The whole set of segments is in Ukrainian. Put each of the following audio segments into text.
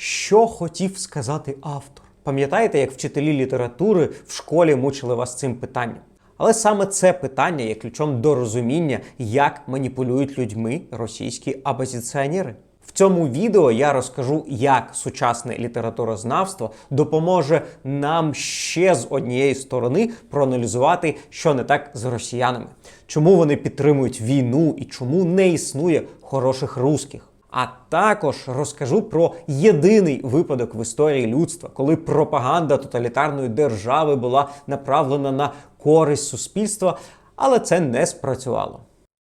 Що хотів сказати автор? Пам'ятаєте, як вчителі літератури в школі мучили вас цим питанням? Але саме це питання є ключом до розуміння, як маніпулюють людьми російські опозиціонери. В цьому відео я розкажу, як сучасне літературознавство допоможе нам ще з однієї сторони проаналізувати, що не так з росіянами, чому вони підтримують війну і чому не існує хороших русських. А також розкажу про єдиний випадок в історії людства, коли пропаганда тоталітарної держави була направлена на користь суспільства, але це не спрацювало.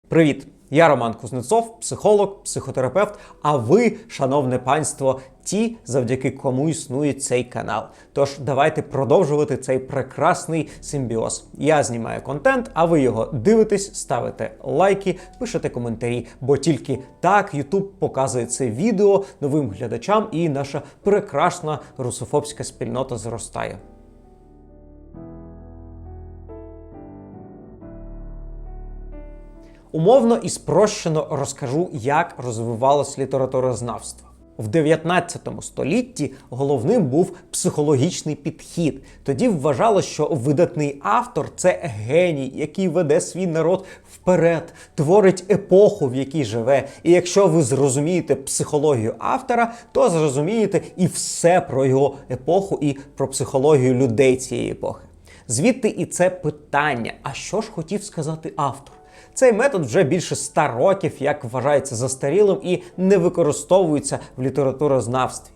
Привіт! Я Роман Кузнецов, психолог, психотерапевт. А ви, шановне панство, ті, завдяки кому існує цей канал. Тож давайте продовжувати цей прекрасний симбіоз. Я знімаю контент, а ви його дивитесь, ставите лайки, пишете коментарі, бо тільки так YouTube показує це відео новим глядачам, і наша прекрасна русофобська спільнота зростає. Умовно і спрощено розкажу, як розвивалось літературознавство. В 19 столітті головним був психологічний підхід. Тоді вважалось, що видатний автор це геній, який веде свій народ вперед, творить епоху, в якій живе. І якщо ви зрозумієте психологію автора, то зрозумієте і все про його епоху, і про психологію людей цієї епохи. Звідти і це питання: а що ж хотів сказати автор? Цей метод вже більше ста років, як вважається застарілим і не використовується в літературознавстві.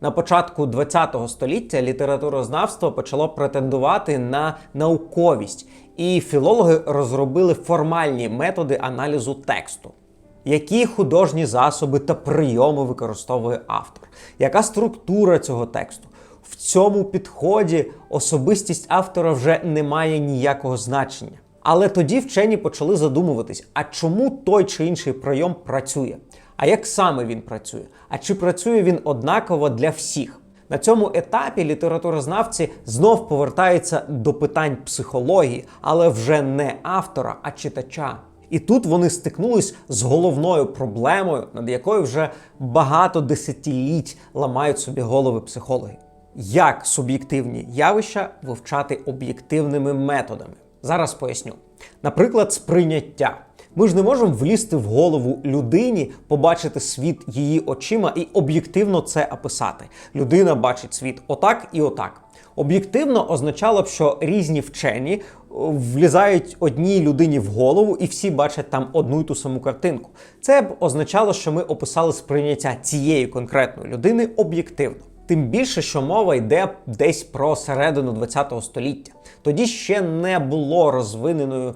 На початку ХХ століття літературознавство почало претендувати на науковість, і філологи розробили формальні методи аналізу тексту. Які художні засоби та прийоми використовує автор? Яка структура цього тексту? В цьому підході особистість автора вже не має ніякого значення. Але тоді вчені почали задумуватись, а чому той чи інший прийом працює? А як саме він працює? А чи працює він однаково для всіх? На цьому етапі літературознавці знов повертаються до питань психології, але вже не автора, а читача. І тут вони стикнулись з головною проблемою, над якою вже багато десятиліть ламають собі голови психологи. Як суб'єктивні явища вивчати об'єктивними методами? Зараз поясню. Наприклад, сприйняття. Ми ж не можемо влізти в голову людині, побачити світ її очима і об'єктивно це описати. Людина бачить світ отак і отак. Об'єктивно означало б, що різні вчені влізають одній людині в голову і всі бачать там одну й ту саму картинку. Це б означало, що ми описали сприйняття цієї конкретної людини об'єктивно. Тим більше, що мова йде десь про середину ХХ століття. Тоді ще не було розвиненої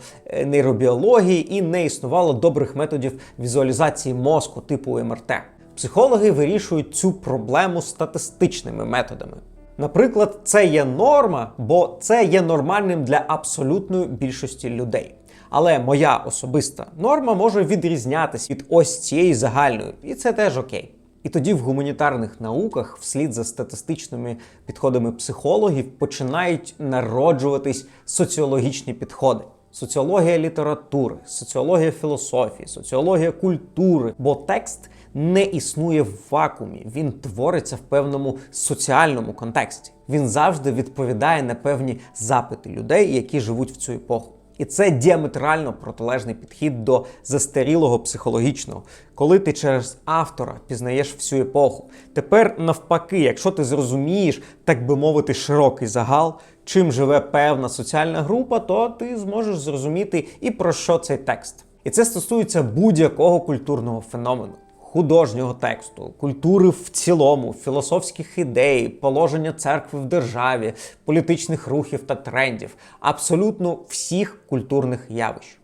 нейробіології і не існувало добрих методів візуалізації мозку типу МРТ. Психологи вирішують цю проблему статистичними методами. Наприклад, це є норма, бо це є нормальним для абсолютної більшості людей. Але моя особиста норма може відрізнятися від ось цієї загальної, і це теж окей. І тоді в гуманітарних науках, вслід за статистичними підходами психологів, починають народжуватись соціологічні підходи. Соціологія літератури, соціологія філософії, соціологія культури, бо текст не існує в вакуумі, він твориться в певному соціальному контексті. Він завжди відповідає на певні запити людей, які живуть в цю епоху. І це діаметрально протилежний підхід до застарілого психологічного, коли ти через автора пізнаєш всю епоху. Тепер, навпаки, якщо ти зрозумієш, так би мовити, широкий загал, чим живе певна соціальна група, то ти зможеш зрозуміти і про що цей текст. І це стосується будь-якого культурного феномену. Художнього тексту, культури в цілому, філософських ідей, положення церкви в державі, політичних рухів та трендів, абсолютно всіх культурних явищ.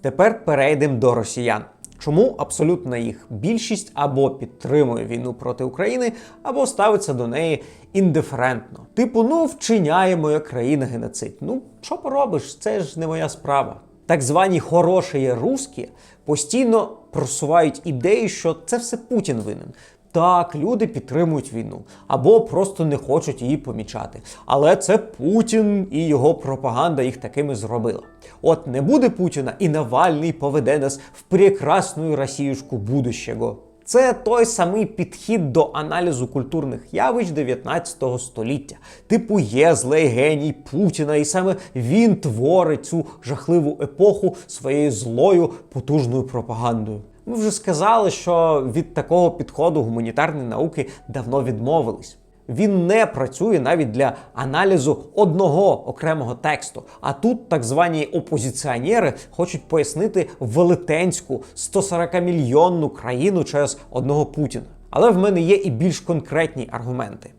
Тепер перейдемо до росіян. Чому абсолютна їх більшість або підтримує війну проти України, або ставиться до неї індиферентно. Типу, ну вчиняє моя країна геноцид. Ну, що поробиш? Це ж не моя справа. Так звані хороші русські постійно просувають ідеї, що це все Путін винен. Так, люди підтримують війну або просто не хочуть її помічати. Але це Путін і його пропаганда їх такими зробила. От не буде Путіна, і Навальний поведе нас в прекрасну Росіюшку будущого. Це той самий підхід до аналізу культурних явищ 19 століття. Типу є злий геній Путіна, і саме він творить цю жахливу епоху своєю злою потужною пропагандою. Ми вже сказали, що від такого підходу гуманітарні науки давно відмовились. Він не працює навіть для аналізу одного окремого тексту. А тут так звані опозиціонери хочуть пояснити велетенську 140-мільйонну країну через одного Путіна. Але в мене є і більш конкретні аргументи.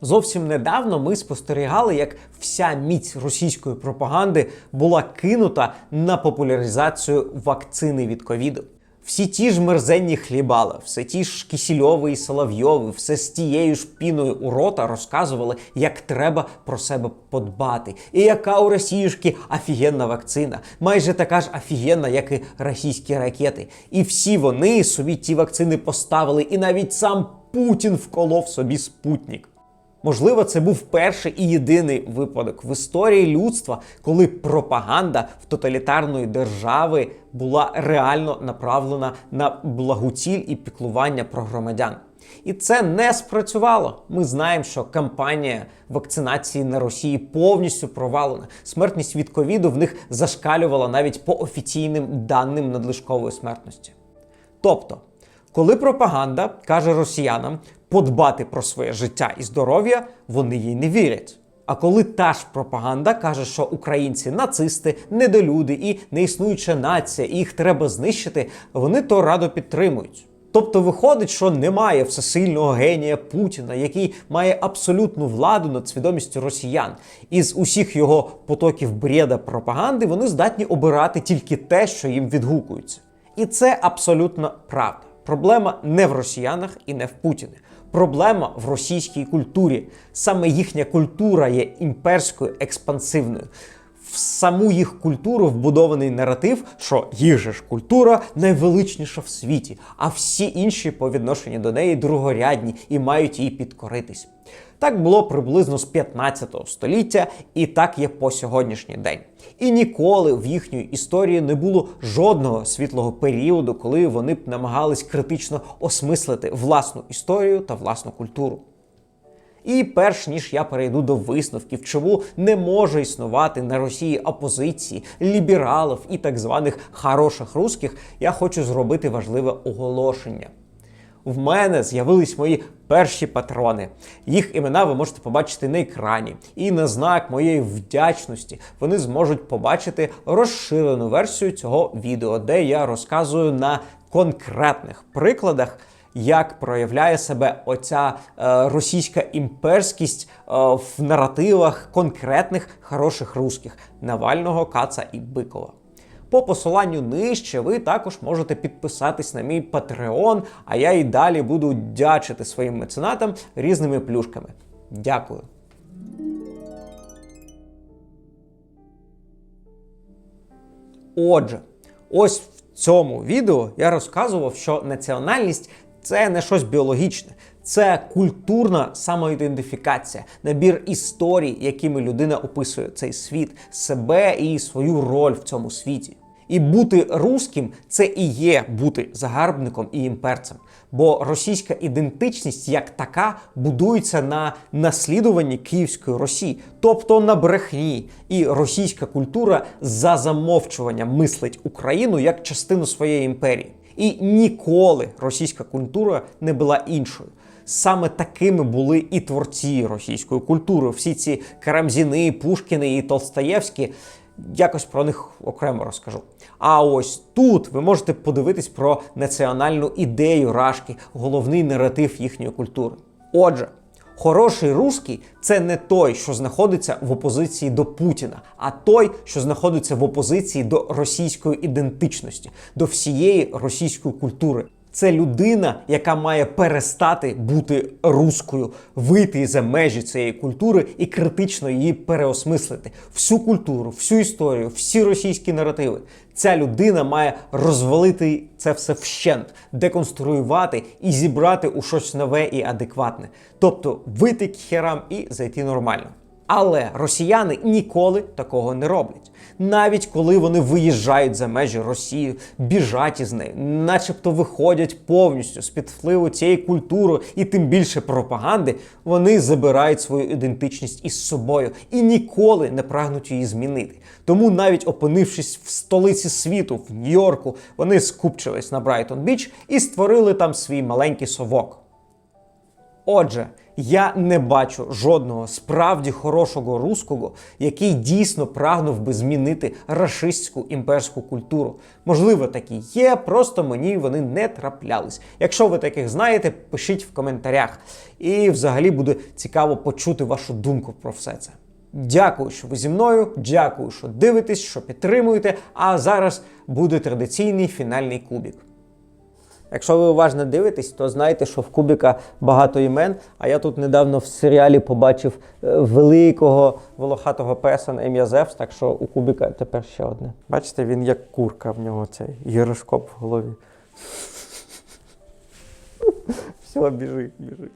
Зовсім недавно ми спостерігали, як вся міць російської пропаганди була кинута на популяризацію вакцини від ковіду. Всі ті ж мерзенні хлібали, все ті ж Кісільови і Соловйови, все з тією ж піною у рота розказували, як треба про себе подбати. І яка у Росіюшки офігенна вакцина, майже така ж офігенна, як і російські ракети. І всі вони собі ті вакцини поставили, і навіть сам Путін вколов собі спутник. Можливо, це був перший і єдиний випадок в історії людства, коли пропаганда в тоталітарної держави була реально направлена на благоціль і піклування про громадян. І це не спрацювало. Ми знаємо, що кампанія вакцинації на Росії повністю провалена. Смертність від ковіду в них зашкалювала навіть по офіційним даним надлишкової смертності. Тобто, коли пропаганда каже росіянам подбати про своє життя і здоров'я, вони їй не вірять. А коли та ж пропаганда каже, що українці нацисти, недолюди і неіснуюча нація, і їх треба знищити, вони то радо підтримують. Тобто виходить, що немає всесильного генія Путіна, який має абсолютну владу над свідомістю росіян. Із усіх його потоків бреда пропаганди вони здатні обирати тільки те, що їм відгукується. І це абсолютно правда. Проблема не в росіянах і не в Путіні. Проблема в російській культурі. Саме їхня культура є імперською експансивною. В саму їх культуру вбудований наратив, що їх же ж культура найвеличніша в світі, а всі інші по відношенню до неї другорядні і мають їй підкоритись. Так було приблизно з 15 століття, і так є по сьогоднішній день. І ніколи в їхній історії не було жодного світлого періоду, коли вони б намагались критично осмислити власну історію та власну культуру. І перш ніж я перейду до висновків, чому не може існувати на Росії опозиції, лібералів і так званих хороших русських, я хочу зробити важливе оголошення. В мене з'явились мої перші патрони. Їх імена ви можете побачити на екрані. І на знак моєї вдячності вони зможуть побачити розширену версію цього відео, де я розказую на конкретних прикладах як проявляє себе оця е, російська імперськість е, в наративах конкретних хороших русських Навального, Каца і Бикова. По посиланню нижче ви також можете підписатись на мій Patreon, а я і далі буду дячити своїм меценатам різними плюшками. Дякую. Отже, ось в цьому відео я розказував, що національність це не щось біологічне, це культурна самоідентифікація, набір історій, якими людина описує цей світ, себе і свою роль в цьому світі. І бути руським це і є бути загарбником і імперцем. Бо російська ідентичність як така будується на наслідуванні Київської Росії, тобто на брехні. І російська культура за замовчуванням мислить Україну як частину своєї імперії. І ніколи російська культура не була іншою. Саме такими були і творці російської культури. Всі ці Карамзіни, Пушкіни і Толстаєвські. Якось про них окремо розкажу. А ось тут ви можете подивитись про національну ідею Рашки, головний наратив їхньої культури. Отже, хороший русський це не той, що знаходиться в опозиції до Путіна, а той, що знаходиться в опозиції до російської ідентичності, до всієї російської культури. Це людина, яка має перестати бути руською, вийти за межі цієї культури і критично її переосмислити. Всю культуру, всю історію, всі російські наративи. Ця людина має розвалити це все вщент, деконструювати і зібрати у щось нове і адекватне. Тобто вийти к херам і зайти нормально. Але росіяни ніколи такого не роблять. Навіть коли вони виїжджають за межі Росії, біжать із нею, начебто виходять повністю з під впливу цієї культури і тим більше пропаганди, вони забирають свою ідентичність із собою і ніколи не прагнуть її змінити. Тому навіть опинившись в столиці світу, в Нью-Йорку, вони скупчились на Брайтон Біч і створили там свій маленький совок. Отже, я не бачу жодного справді хорошого руського, який дійсно прагнув би змінити рашистську імперську культуру. Можливо, такі є, просто мені вони не траплялись. Якщо ви таких знаєте, пишіть в коментарях. І взагалі буде цікаво почути вашу думку про все це. Дякую, що ви зі мною. Дякую, що дивитесь, що підтримуєте. А зараз буде традиційний фінальний кубік. Якщо ви уважно дивитесь, то знаєте, що в Кубіка багато імен. А я тут недавно в серіалі побачив е, великого волохатого песа на ім'я Зевс, так що у Кубіка тепер ще одне. Бачите, він як курка в нього цей гіроскоп в голові. Все, біжи, біжи.